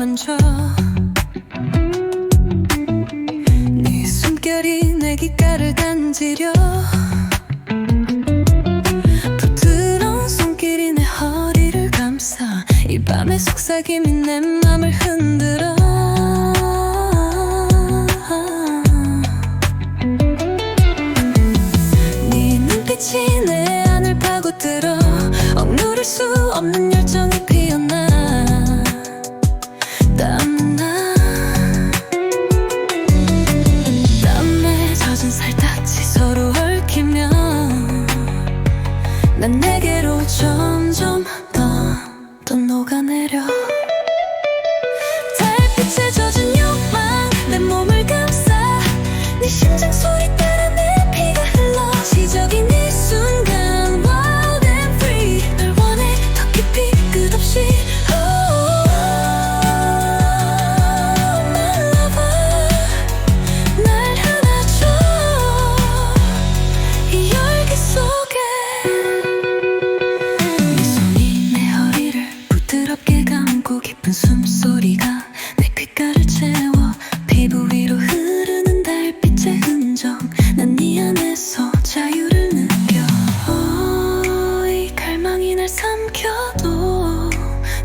멈춰 네 숨결이 내 귓가를 단지려 부드러운 손길이 내 허리를 감싸 이 밤의 속삭임이 내 맘을 흔들어 네 눈빛이 난 내게로 점점 더, 더 녹아내려. 달빛에 젖은 욕망 내 몸을 감싸. 네 심장 소리 따라 내 피가 흘러. 시적인 소리가 내 귓가를 채워 피부 위로 흐르는 달빛의 흔적. 난 네 안에서 자유를 느껴. oh, 이 갈망이 날 삼켜도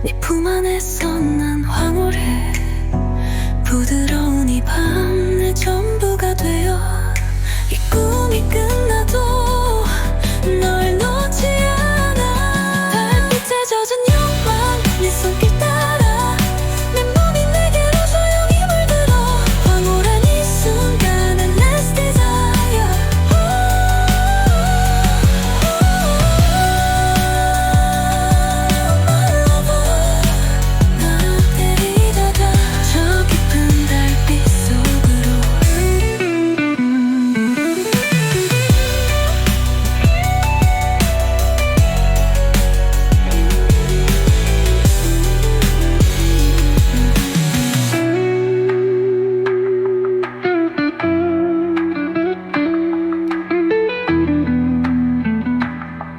네 품 안에서